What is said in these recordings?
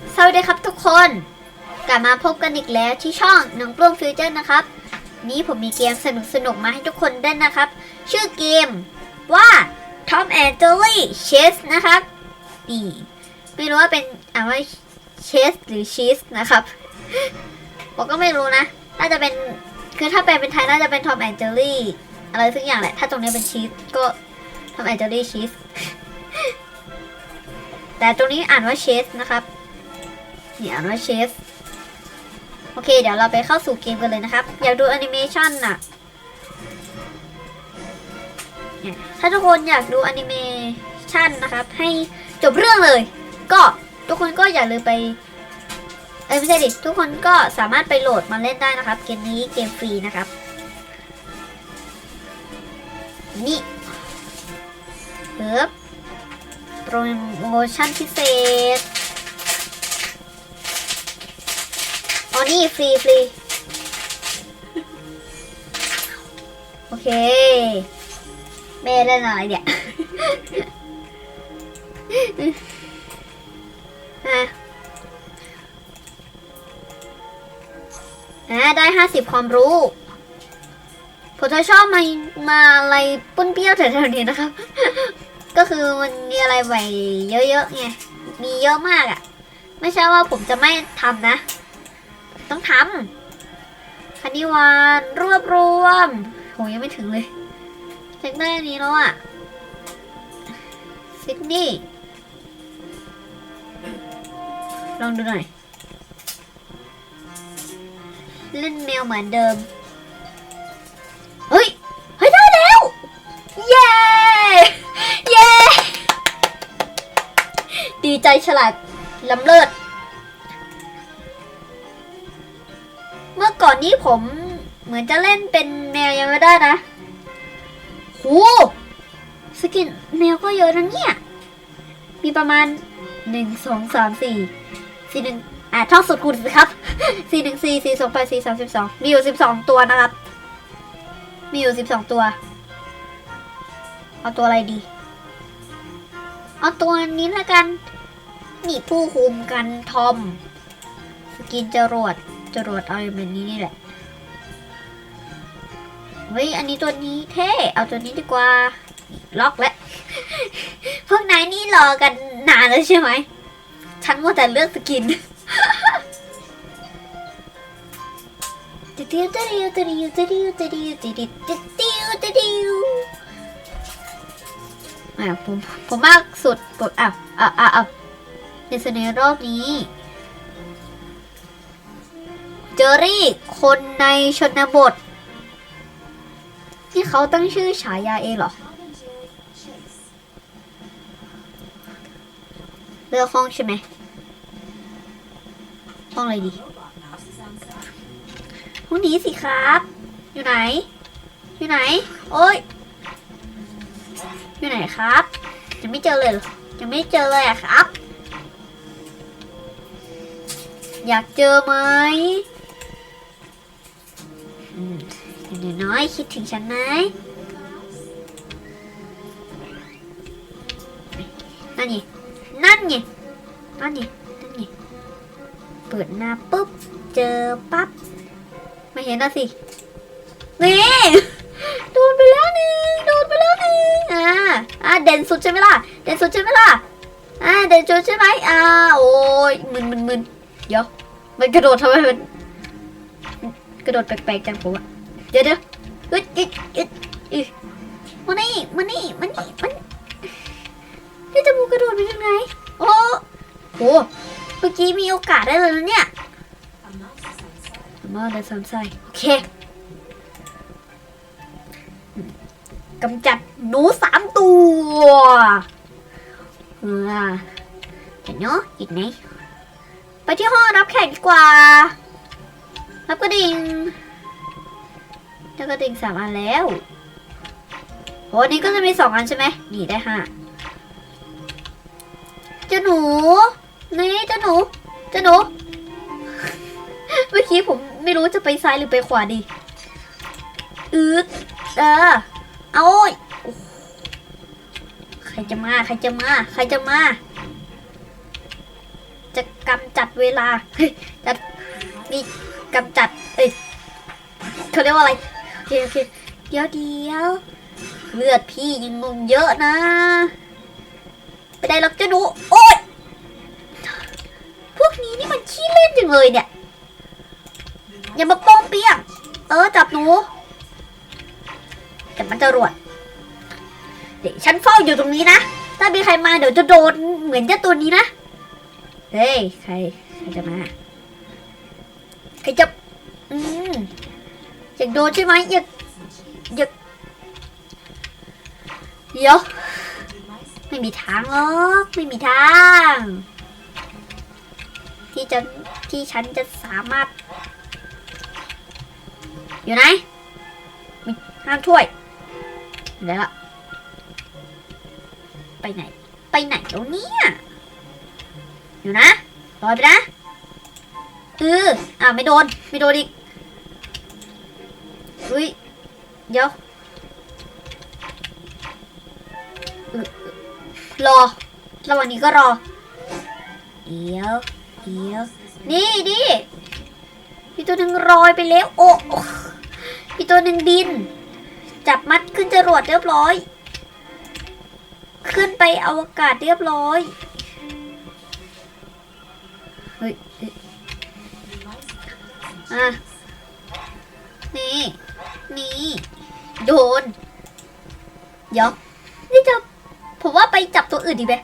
สวัสดีครับทุกคน กลับมาพบกันอีกแล้วที่ช่องหน้องปลื้มฟิวเจอร์นะครับ นี้ผมมีเกมสนุกๆมาให้ทุกคนเล่นนะครับ ชื่อเกมว่า Tom and Jerry Chess นะครับนี่ไม่รู้ว่าเป็นอ่านว่า Chess หรือ Cheese นะครับผมก็ไม่รู้นะ น่าจะเป็นคือถ้าแปลเป็นไทยน่าจะเป็น Tom and Jerry อะไรสักอย่างแหละ ถ้าตรงนี้เป็นชีสก็ Tom and Jerry Cheese แต่ตรงนี้อ่านว่า Chess นะครับ เนี่อ่านว่า Chess โอเค เดี๋ยวเราไปเข้าสู่เกมกันเลยนะครับ อยากดูแอนิเมชันน่ะเนี่ยถ้าทุกคนอยากดูแอนิเมชันนะครับ ให้จบเรื่องเลย ก็ทุกคนก็อย่าลืมไปเอ้ยไม่ใช่ดิทุกคนก็สามารถไปโหลดมาเล่นได้นะครับ เกมนี้เกมฟรีนะครับ นี่เบิบโปรโมชั่นพิเศษ อ๋อนี่ฟรีฟรีโอเค แม่เล่นอะไรเนี่ยอะอะได้ห้าสิบความรู้ผมจะชอบมามาอะไรปุ้นเปี้ยวแถวๆนี้นะครับ ก็คือมันมีอะไรไหวเยอะๆไงมีเยอะมากอะ่ะ ไม่ใช่ว่าผมจะไม่ทำนะ ต้องทำคณิวานรวบรวมโหยังไม่ถึงเลยเช็คได้อันนี้แล้วอะซิดนีย์ลองดูหน่อย เล่นแมวเหมือนเดิม เฮ้ย เฮ้ย ได้แล้ว เย้ เย้ ดีใจฉลาดล้ำเลิศ นนี้ผมเหมือนจะเล่นเป็นแมวยังไม่ได้นะโหสกินแมวก็เยอะนะเนี่ย มีประมาณหนึ่งสองสามสี่สี่หนึ่งอะท่องสุดคูณสิครับสี่หนึ่งสี่สี่สองแปดสี่สามสิบสองมีอยู่สิบสองตัวนะครับ มีอยู่สิบสองตัว เอาตัวอะไรดี เอาตัวนี้ละกัน นี่ผู้คุมกันทอม สกินจรวด จรวดเอาแบบนี้นี่แหละ เฮ้ย อันนี้ตัวนี้เท่ เอาตัวนี้ดีกว่า ล็อกแล้ว พวกนายนี่รอกันนานแล้วใช่ไหม ฉันว่าแต่เลือกสกินติวติวติวติวติวติวติวติวติวติวติวติวอะผมผมมากสุดผมอะอะอะอะในเสนอรอบนี้ เจอรี่ คนในชนบท ที่เขาตั้งชื่อฉายาเองเหรอ เลือกห้องใช่ไหม ห้องอะไรดี ห้องนี้สิครับ อยู่ไหน อยู่ไหน โอ้ย อยู่ไหนครับ ยังไม่เจอเลยยังไม่เจอเลยอะครับอยากเจอไหม อืมน้อยคิดถึงฉันไหมนั่นไงนั่นไงนั่นไงนั่นไงเปิดหน้าปุ๊บ เจอปั๊บ ไม่เห็นนะสินี่โดนไปแล้วหนึ่งโดนไปแล้วหนึ่งอ่าอ่าเด่นสุดใช่ไหมล่ะ เด่นสุดใช่ไหมล่ะ อ่าเด่นสุดใช่ไหมอ่าโอ้ยมึนมึนมึนเดี๋ยวมันกระโดดทำไมมัน กระโดดแปลกๆจังผมอะเดี๋ยวเดี๋ยวอึดอึดอึดอึมานี่มานี่มานี่มันนี่จมูกกระโดดไปยังไง โอ้โหเมื่อกี้มีโอกาสได้เลยนะเนี่ยมาเดี๋ยวสามใสโอเคกำจัดหนูสามตัวเออเห็นเนาะอีกไหนไปที่ห้องรับแขกดีกว่า รับกระดิ่งแล้วกระดิ่งสามอันแล้วโหนี่ก็จะมีสองอันใช่ไหมนี่ได้ห้าเจ้าหนู นี่เจ้าหนู เจ้าหนู เมื่อกี้ผมไม่รู้จะไปซ้ายหรือไปขวาดีอืดเออ เอาโอ้ยใครจะมา ใครจะมา ใครจะมา จะกำจัดเวลาเฮ้ยจัดนี่ กำจัด เอ้ยเขาเรียกว่าอะไร โอเคโอเคเดี๋ยวเดี๋ยวเลือดพี่ยังงงเยอะนะ ไปได้หรอกเจ้าหนูโอ๊ย พวกนี้นี่มันขี้เล่นจังเลยเนี่ย อย่ามาป้งเปี้ยงเออ จับหนูแต่มันจะรวดเดี๋ยวฉันเฝ้าอยู่ตรงนี้นะ ถ้ามีใครมาเดี๋ยวจะโดนเหมือนเจ้าตัวนี้นะ เฮ้ย ใคร ใครจะมา ใครจะอืมอยากโดนใช่ไหมอยากอยากเดี๋ยวไม่มีทางหรอกไม่มีทาง ที่จะที่ฉันจะสามารถ อยู่ไหนมีห้ามช่วยเดี๋ยวละไปไหน ไปไหนแล้วเนี่ย อยู่นะรอยไปนะ เอออ่าไม่โดน ไม่โดนอีกอุ้ย เดี๋ยวรอ ระหว่างนี้ก็รอ เดี๋ยว เดี๋ยว นี่ดิพี่ตัวหนึ่งลอยไปแล้ว โอ้มีตัวหนึ่งบิน จับมัดขึ้นจรวดเรียบร้อย ขึ้นไปอวกาศเรียบร้อย เฮ้ย อะ นี่ นี่ โดน เดี๋ยว นี่จะ ผมว่าไปจับตัวอื่นดีไหม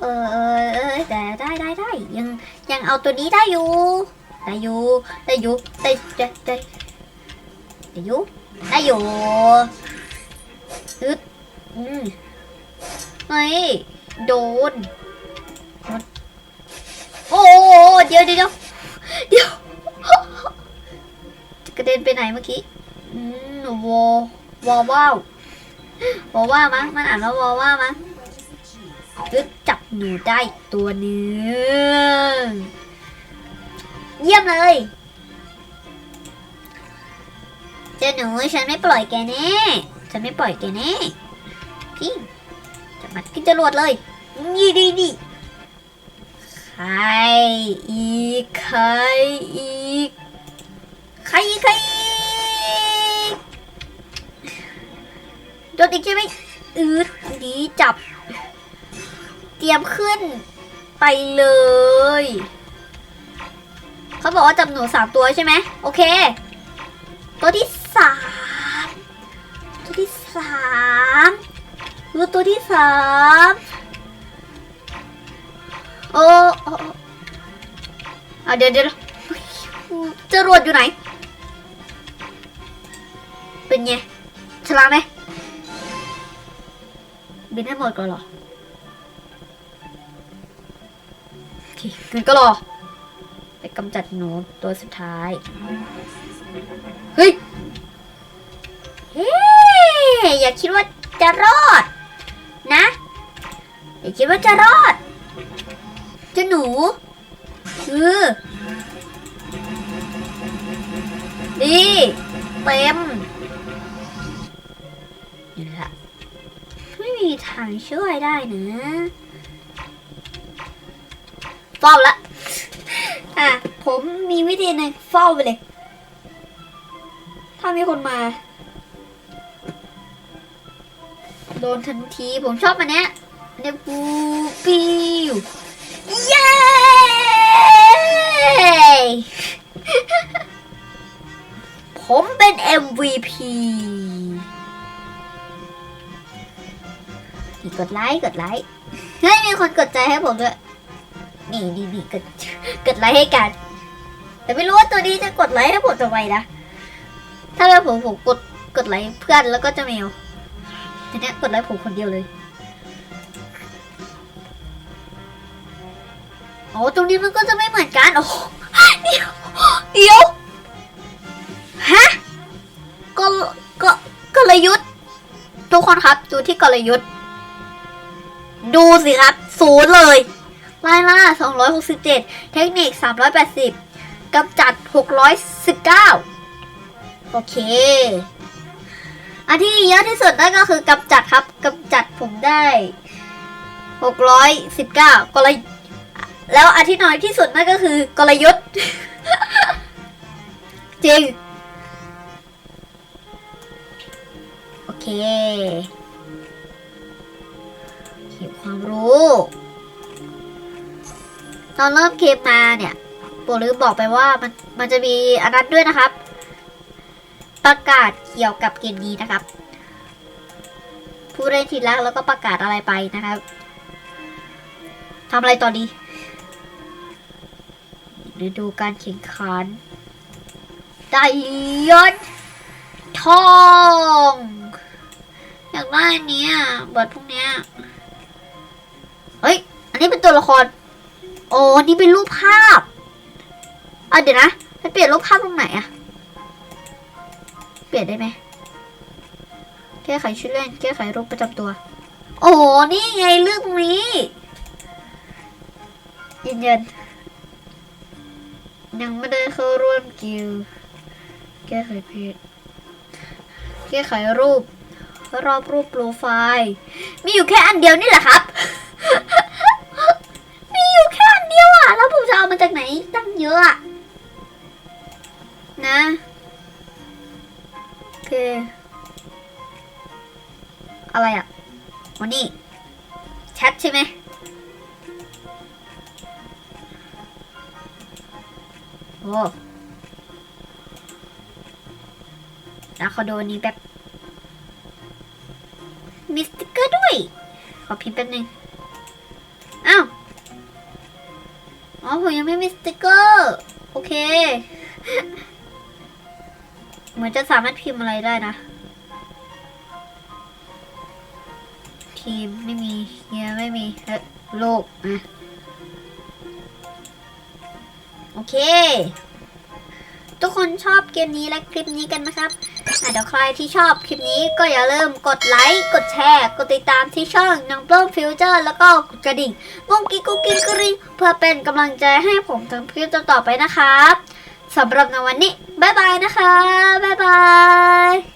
เออเออเออแต่ได้ได้ได้ยังยังเอาตัวนี้ได้อยู่ ได้อยู่ ได้อยู่ ได้ได้ได้ได้อยู่ ได้อยู่อึดอืมเฮ้ย โดน โอ้ เดี๋ยวเดี๋ยวเดี๋ยว กระเด็นไปไหนเมื่อกี้อืมวอวอว้าววอว่ามั้งมันอ่านว่าวอว่ามั้งอึดจับหนูได้ตัวหนึงเยี่ยมเลยเจ้าหนูฉันไม่ปล่อยแกแน่ฉันไม่ปล่อยแกแน่พี่จะมัดขึ้นจรวดเลยนี่ดีดีใครอีกใครอีก ใครใครโดนอีกใช่ไหมอืดดีจับ เตรียมขึ้นไปเลย เขาบอกว่าจับหนูสามตัวใช่ไหมโอเค ตัวที่สามตัวที่สามคือตัวที่สามโอ้อ้อะเดี๋ยวเดี๋ยวจรวดอยู่ไหน เป็นไงฉลาดไหมบินให้หมดก่อนหรอโอเคงั้นก็รอ ไปกำจัดหนูตัวสุดท้าย เฮ้ย เฮ้ยอย่าคิดว่าจะรอด นะ อย่าคิดว่าจะรอดเจ้าหนูเออดีเต็มางช่วยได้นะเฝ้าละอะผมมีวิธีหนึงเฝ้าไปเลย ถ้ามีคนมา โดนทันทีผมชอบมันเนี้ยเนี่ยปูปิวเย้ผมเป็น MVP กดไลค์กดไลค์เฮ้ยมีคนกดใจให้ผมด้วยนี่นี่นี่กดกดไลค์ให้กัน แต่ไม่รู้ว่าตัวนี้จะกดไลค์ให้ผมทำไมนะถ้าเป็นผมผมกดกดไลค์เพื่อนแล้วก็จะเมลทีนี้กดไลค์ผมคนเดียวเลยโอ้ตรงนี้มันก็จะไม่เหมือนกันโอ้เดี๋ยวเดี๋ยวฮะก็ก็กลยุทธ์ ทุกคนครับ ดูที่กลยุทธ์ ดูสิครับศูนย์เลยไล่ล่า 267 เทคนิค 380กำจัด 619 โอเค อันที่เยอะที่สุดนั่นก็คือกำจัดครับกำจัดผมได้ 619ก็เลยแล้วอันที่น้อยที่สุดนั่นก็คือกลยุทธ์ จริง โอเค ความรู้ ตอนเริ่มเกมมาเนี่ยโปลืมบอกไปว่ามันมันจะมีอันนั้นด้วยนะครับ ประกาศเกี่ยวกับเกมนี้นะครับ ผู้เล่นทีละแล้วก็ประกาศอะไรไปนะครับทำอะไรต่อดีเดี๋ยวดูการแข่งขันไดยอนทอง อยากได้อันเนี้ยเบิดพวกเนี้ย นนี้เป็นตัวละคร โอ้นี่เป็นรูปภาพอะเดี๋ยวนะไปเปลี่ยนรูปภาพตรงไหนอะเปลี่ยนได้ไหมแก้ไขชื่อเล่น แก้ไขรูปประจำตัว โอ้โหนี่ไงเรื่องนี้ยืนยันยังไม่ได้เข้าร่วมกิลด์แก้ไขเพจแก้ไขรูปรอบรูปโปรไฟล์ มีอยู่แค่อันเดียวนี่แหละครับ ตั้งเยอะอะนะโอเค อะไรอะวันนี้แชทใช่ไหมโอ้แล้วขอดูนนี้แบบมีสติกเกอร์ด้วย ขอพิมพ์แป๊บนึง อ้าว อ๋อผมยังไม่มีสติ๊กเกอร์โอเค เหมือนจะสามารถพิมพ์อะไรได้นะ ทีมไม่มีเฮียไม่มีเฮ้โลกอะโอเค ทุกคนชอบเกมนี้และคลิปนี้กันนะครับ เดี๋ยวใครที่ชอบคลิปนี้ก็อย่าลืมกดไลค์ กดแชร์ กดติดตามที่ช่องนังเพิ่มฟิวเจอร์ แล้วก็กดกระดิ่งกุ้งกิ๊กกุ้งกิ๊กกริ๊งเพื่อเป็นกำลังใจให้ผมทำคลิปต่อๆไปนะครับสำหรับในวันนี้ บ๊ายบายนะคะ บ๊ายบาย